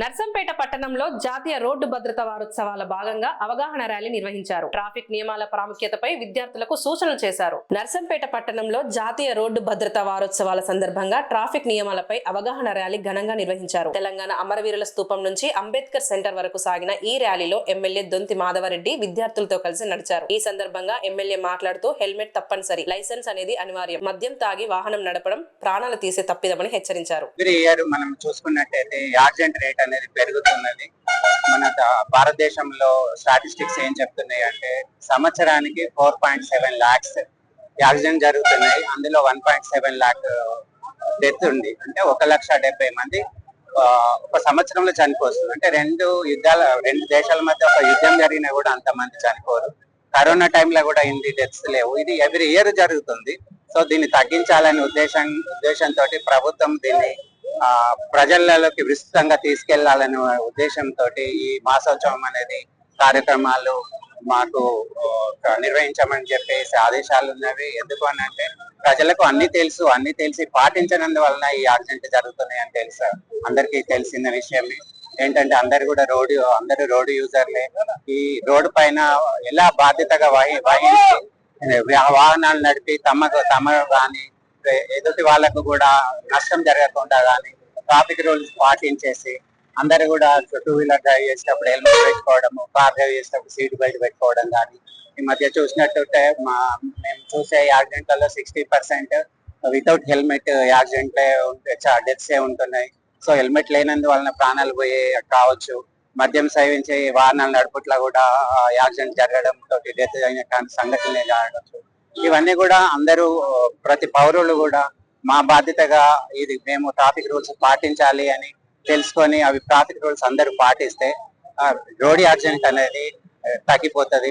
నర్సంపేట పట్టణంలో జాతీయ రోడ్డు భద్రతా వారోత్సవాల భాగంగా అవగాహన ర్యాలీ నిర్వహించారు. ట్రాఫిక్ నియమాల ప్రాముఖ్యతపై విద్యార్థులకు సూచనలు చేశారు. నర్సంపేట పట్టణంలో జాతీయ రోడ్డు భద్రతా వారోత్సవాల సందర్భంగా ట్రాఫిక్ నియమాలపై అవగాహన ర్యాలీ ఘనంగా నిర్వహించారు. తెలంగాణ అమరవీరుల స్థూపం నుంచి అంబేద్కర్ సెంటర్ వరకు సాగిన ఈ ర్యాలీలో ఎమ్మెల్యే దొంతి మాధవరెడ్డి విద్యార్థులతో కలిసి నడిచారు. ఈ సందర్భంగా ఎమ్మెల్యే మాట్లాడుతూ హెల్మెట్ తప్పనిసరి లైసెన్స్ అనేది అనివార్యం. మద్యం తాగి వాహనం నడపడం ప్రాణాలు తీసే తప్పిదమని హెచ్చరించారు. మనం చూసుకున్నట్టయితే యాక్సిడెంట్ రేట్ అనేది పెరుగుతున్నది. మన భారతదేశంలో స్టాటిస్టిక్స్ ఏం చెప్తున్నాయి అంటే సంవత్సరానికి four point seven lakhs accident జరుగుతున్నాయి. అందులో one point seven lakh death ఉంది. అంటే ఒక లక్ష డెబ్బై మంది ఒక సంవత్సరంలో చనిపోతుంది అంటే రెండు యుద్ధాల రెండు దేశాల మధ్య ఒక యుద్ధం జరిగినా కూడా అంతమంది చనిపోరు. కరోనా టైంలో కూడా ఇన్ని డెత్స్ లేవు. ఇది ఎవ్రీ ఇయర్ జరుగుతుంది. సో దీన్ని తగ్గించాలనే ఉద్దేశం ఉద్దేశంతో ప్రభుత్వం దీన్ని ఆ, ప్రజలలోకి విస్తృతంగా తీసుకెళ్ళాలనే ఉద్దేశంతో ఈ మాసోత్సవం అనేది కార్యక్రమాలు మాకు నిర్వహించమని చెప్పేసి ఆదేశాలు ఉన్నవి. ఎందుకు అని అంటే ప్రజలకు అన్ని తెలుసు అన్ని తెలిసి పాటించనందువలన ఈ యాక్సిడెంట్ అని తెలుసు. అందరికీ తెలిసిన విషయమే. ఏంటంటే అందరు కూడా రోడ్డు అందరు రోడ్డు యూజర్లే. ఈ రోడ్డు పైన ఎలా బాధ్యతగా వహి వహించి వాహనాలు నడిపి తమకు తమ కానీ ఎదుటి వాళ్ళకు కూడా నష్టం జరగకుండా కానీ ట్రాఫిక్ రూల్స్ పాటించేసి అందరు కూడా టూ వీలర్ డ్రైవ్ చేసేటప్పుడు హెల్మెట్ పెట్టుకోవడము కార్ డ్రైవ్ చేసేటప్పుడు సీట్ బెల్ట్ పెట్టుకోవడం కానీ ఈ మధ్య చూసినట్టుంటే మా మేము చూసే యాక్సిడెంట్లలో సిక్స్టీ పర్సెంట్ వితౌట్ హెల్మెట్ యాక్సిడెంట్లే డెత్స్ ఏ ఉంటున్నాయి. సో హెల్మెట్ లేనందు వలన ప్రాణాలు పోయే కావచ్చు. మద్యం సేవించే వాహనాలు నడుపుట్ల కూడా యాక్సిడెంట్ జరగడం తోటి డెత్ అయిన కానీ సంఘటనలే కావచ్చు ఇవన్నీ కూడా అందరూ ప్రతి పౌరులు కూడా మా బాధ్యతగా ఇది మేము ట్రాఫిక్ రూల్స్ పాటించాలి అని తెలుసుకొని అవి ట్రాఫిక్ రూల్స్ అందరూ పాటిస్తే రోడ్ యాక్సిడెంట్ అనేది తగ్గిపోతుంది తగ్గిపోతది.